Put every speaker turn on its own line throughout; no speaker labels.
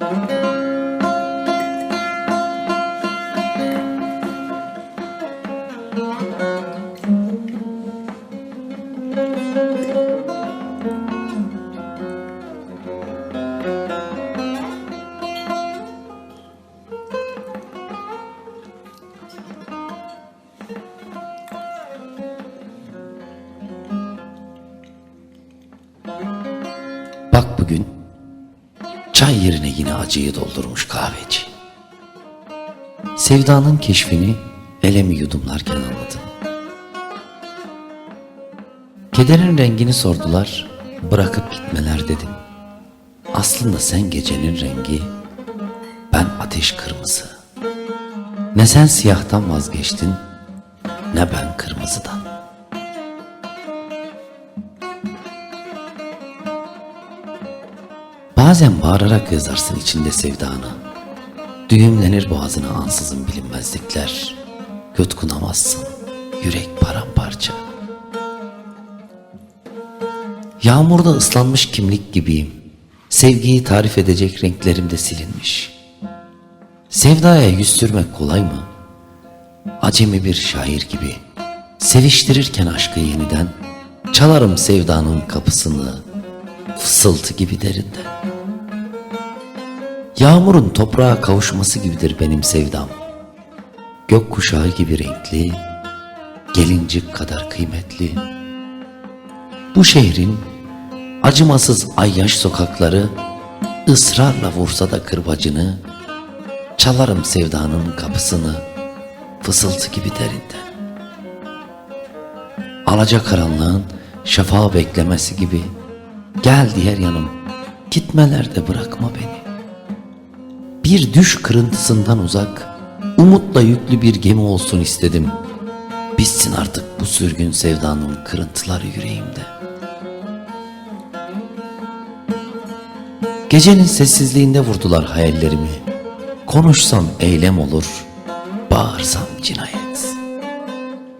Bak bugün çay yerine yine acıyı doldurmuş kahveci. Sevdanın keşfini elemi yudumlarken anladım. Kederin rengini sordular, bırakıp gitmeler dedim. Aslında sen gecenin rengi, ben ateş kırmızı. Ne sen siyahtan vazgeçtin, ne ben kırmızıdan. Bazen bağırarak yazarsın içinde sevdanı. Düğümlenir boğazına ansızın bilinmezlikler. Yutkunamazsın, yürek paramparça. Yağmurda ıslanmış kimlik gibiyim. Sevgiyi tarif edecek renklerim de silinmiş. Sevdaya yüz sürmek kolay mı? Acemi bir şair gibi. Seviştirirken aşkı yeniden, çalarım sevdanın kapısını, fısıltı gibi derinden. Yağmurun toprağa kavuşması gibidir benim sevdam. Gök kuşağı gibi renkli, gelincik kadar kıymetli. Bu şehrin acımasız ayyaş sokakları ısrarla vursa da kırbacını, çalarım sevdanın kapısını fısıltı gibi derinden. Alaca karanlığın şafağı beklemesi gibi gel diğer yanım gitmelerde bırakma beni. Bir düş kırıntısından uzak, umutla yüklü bir gemi olsun istedim. Bitsin artık bu sürgün sevdanın kırıntıları yüreğimde. Gecenin sessizliğinde vurdular hayallerimi. Konuşsam eylem olur, bağırsam cinayet.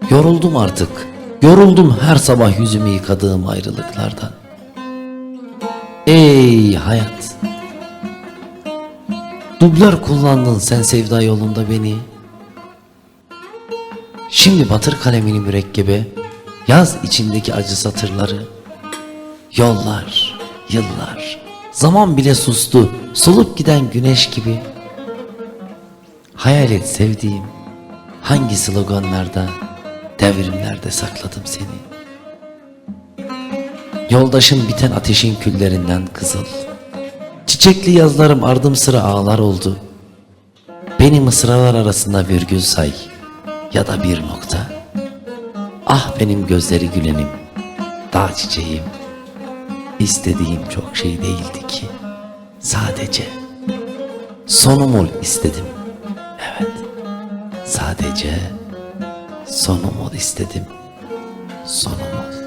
Yoruldum artık, yoruldum her sabah yüzümü yıkadığım ayrılıklardan. Ey hayat! Dublör kullandın sen sevda yolunda beni. Şimdi batır kalemini mürekkebe, yaz içindeki acı satırları. Yollar, yıllar, zaman bile sustu, solup giden güneş gibi. Hayal et sevdiğim, hangi sloganlarda, devrimlerde sakladım seni. Yoldaşın biten ateşin küllerinden kızıl. Çiçekli yazlarım ardım sıra ağlar oldu. Beni mısralar arasında virgül say ya da bir nokta. Ah benim gözleri gülenim, dağ çiçeğim. İstediğim çok şey değildi ki. Sadece sonum ol istedim. Evet. Sadece sonum ol istedim. Sonum ol.